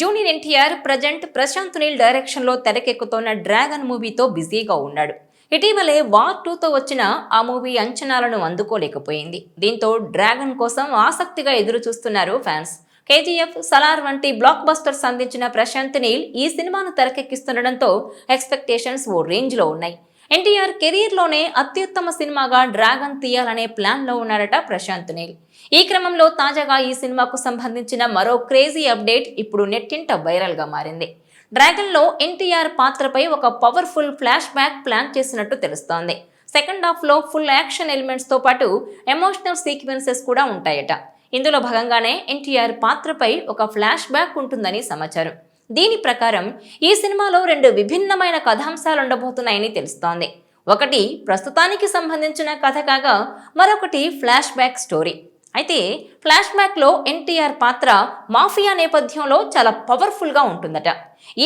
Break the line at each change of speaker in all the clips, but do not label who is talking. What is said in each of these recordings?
Junior NTR present Prashanth Neel డైరెక్షన్లో తెరకెక్కుతోన్న dragon మూవీతో బిజీగా ఉన్నాడు. ఇటీవలే వార్ టూతో వచ్చిన ఆ మూవీ అంచనాలను అందుకోలేకపోయింది. దీంతో డ్రాగన్ కోసం ఆసక్తిగా ఎదురు చూస్తున్నారు ఫ్యాన్స్. కేజీఎఫ్ సలార్ వంటి బ్లాక్ బస్టర్స్ అందించిన ప్రశాంత్ నీల్ ఈ సినిమాను తెరకెక్కిస్తుండడంతో ఎక్స్పెక్టేషన్స్ ఓ రేంజ్లో ఉన్నాయి. ఎన్టీఆర్ కెరీర్లోనే అత్యుత్తమ సినిమాగా డ్రాగన్ తీయాలనే ప్లాన్లో ఉన్నాడట ప్రశాంత్ నీల్. ఈ క్రమంలో తాజాగా ఈ సినిమాకు సంబంధించిన మరో క్రేజీ అప్డేట్ ఇప్పుడు నెట్టింట వైరల్గా మారింది. డ్రాగన్లో ఎన్టీఆర్ పాత్రపై ఒక పవర్ఫుల్ ఫ్లాష్ బ్యాక్ ప్లాన్ చేసినట్టు తెలుస్తోంది. సెకండ్ హాఫ్లో ఫుల్ యాక్షన్ ఎలిమెంట్స్తో పాటు ఎమోషనల్ సీక్వెన్సెస్ కూడా ఉంటాయట. ఇందులో భాగంగానే ఎన్టీఆర్ పాత్రపై ఒక ఫ్లాష్ బ్యాక్ ఉంటుందని సమాచారం. దీని ప్రకారం ఈ సినిమాలో రెండు విభిన్నమైన కథాంశాలు ఉండబోతున్నాయని తెలుస్తోంది. ఒకటి ప్రస్తుతానికి సంబంధించిన కథ కాగా మరొకటి ఫ్లాష్ బ్యాక్ స్టోరీ. అయితే ఫ్లాష్ బ్యాక్లో ఎన్టీఆర్ పాత్ర మాఫియా నేపథ్యంలో చాలా పవర్ఫుల్గా ఉంటుందట.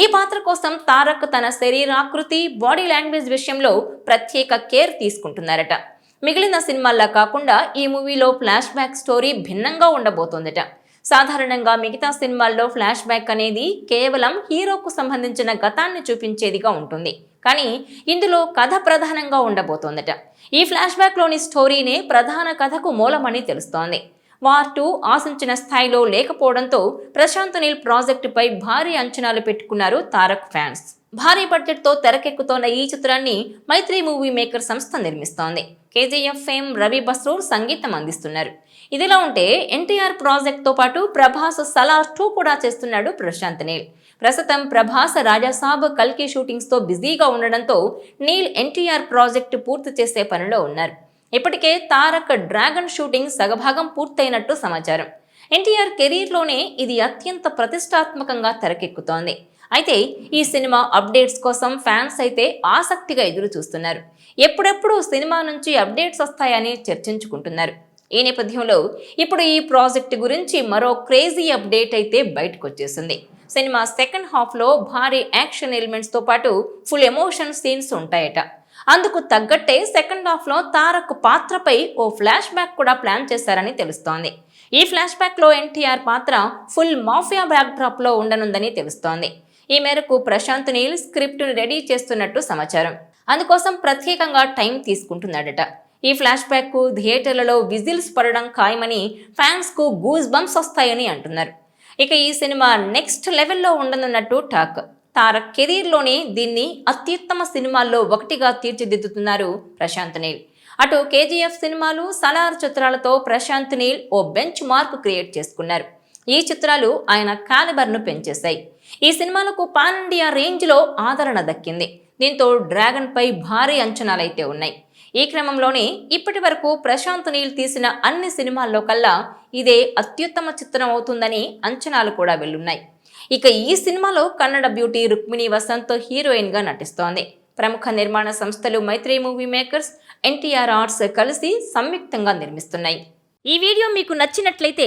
ఈ పాత్ర కోసం తారక్ తన శరీరాకృతి బాడీ లాంగ్వేజ్ విషయంలో ప్రత్యేక కేర్ తీసుకుంటున్నారట. మిగిలిన సినిమాల్లో కాకుండా ఈ మూవీలో ఫ్లాష్ బ్యాక్ స్టోరీ భిన్నంగా ఉండబోతోందట. సాధారణంగా మిగతా సినిమాల్లో ఫ్లాష్ బ్యాక్ అనేది కేవలం హీరోకు సంబంధించిన గతాన్ని చూపించేదిగా ఉంటుంది. కానీ ఇందులో కథ ప్రధానంగా ఉండబోతోందట. ఈ ఫ్లాష్ బ్యాక్లోని స్టోరీనే ప్రధాన కథకు మూలమని తెలుస్తోంది. వార్ టూ ఆశించిన స్థాయిలో లేకపోవడంతో ప్రశాంత్ నీల్ ప్రాజెక్టుపై భారీ అంచనాలు పెట్టుకున్నారు తారక్ ఫ్యాన్స్. భారీ బడ్జెట్తో తెరకెక్కుతోన్న ఈ చిత్రాన్ని మైత్రి మూవీ మేకర్ సంస్థ నిర్మిస్తోంది. కేజీఎఫ్ ఫేమ్ రవి బస్రూర్ సంగీతం అందిస్తున్నారు. ఇదిలా ఉంటే ఎన్టీఆర్ ప్రాజెక్ట్తో పాటు ప్రభాస్ సలార్ టూ కూడా చేస్తున్నాడు ప్రశాంత్ నీల్. ప్రస్తుతం ప్రభాస్ రాజాసాబ్ కల్కి షూటింగ్స్తో బిజీగా ఉండడంతో నీల్ ఎన్టీఆర్ ప్రాజెక్ట్ పూర్తి చేసే పనిలో ఉన్నారు. ఇప్పటికే తారక్ డ్రాగన్ షూటింగ్ సగభాగం పూర్తయినట్టు సమాచారం. ఎన్టీఆర్ కెరీర్లోనే ఇది అత్యంత ప్రతిష్టాత్మకంగా తెరకెక్కుతోంది. అయితే ఈ సినిమా అప్డేట్స్ కోసం ఫ్యాన్స్ అయితే ఆసక్తిగా ఎదురు చూస్తున్నారు. ఎప్పుడెప్పుడు సినిమా నుంచి అప్డేట్స్ వస్తాయని చర్చించుకుంటున్నారు. ఈ నేపథ్యంలో ఇప్పుడు ఈ ప్రాజెక్ట్ గురించి మరో క్రేజీ అప్డేట్ అయితే బయటకు వచ్చేసింది సినిమా సెకండ్ హాఫ్లో భారీ యాక్షన్ ఎలిమెంట్స్తో పాటు ఫుల్ ఎమోషన్ సీన్స్ ఉంటాయట. అందుకు తగ్గట్టే సెకండ్ హాఫ్లో తారక్ పాత్రపై ఓ ఫ్లాష్ బ్యాక్ కూడా ప్లాన్ చేశారని తెలుస్తోంది. ఈ ఫ్లాష్ బ్యాక్లో ఎన్టీఆర్ పాత్ర ఫుల్ మాఫియా బ్యాక్ డ్రాప్లో ఉండనుందని తెలుస్తోంది. ఈ మేరకు ప్రశాంత్ నీల్ స్క్రిప్ట్ను రెడీ చేస్తున్నట్టు సమాచారం. అందుకోసం ప్రత్యేకంగా టైం తీసుకుంటున్నాడట. ఈ ఫ్లాష్ బ్యాక్ థియేటర్లలో విజిల్స్ పడడం ఖాయమని ఫ్యాన్స్కు గూజ్ బంప్స్ వస్తాయని అంటున్నారు. ఇక ఈ సినిమా నెక్స్ట్ లెవెల్లో ఉండనున్నట్టు టాక్. తారక్ కెరీర్లోనే దీన్ని అత్యుత్తమ సినిమాల్లో ఒకటిగా తీర్చిదిద్దుతున్నారు ప్రశాంత్ నీల్. అటు కేజీఎఫ్ సినిమాలు సలార్ చిత్రాలతో ప్రశాంత్ నీల్ ఓ బెంచ్ మార్క్ క్రియేట్ చేసుకున్నారు. ఈ చిత్రాలు ఆయన కాలిబర్ను పెంచేశాయి. ఈ సినిమాలకు పాన్ ఇండియా రేంజ్లో ఆదరణ దక్కింది. దీంతో డ్రాగన్పై భారీ అంచనాలైతే ఉన్నాయి. ఈ క్రమంలోనే ఇప్పటి వరకు ప్రశాంత్ నీల్ తీసిన అన్ని సినిమాల్లో కల్లా ఇదే అత్యుత్తమ చిత్రం అవుతుందని అంచనాలు కూడా వెళ్ళున్నాయి ఇక ఈ సినిమాలో కన్నడ బ్యూటీ రుక్మిణి వసంత్ హీరోయిన్గా నటిస్తోంది. ప్రముఖ నిర్మాణ సంస్థలు Mythri movie makers NTR arts కలిసి సంయుక్తంగా నిర్మిస్తున్నాయి. ఈ వీడియో మీకు నచ్చినట్లయితే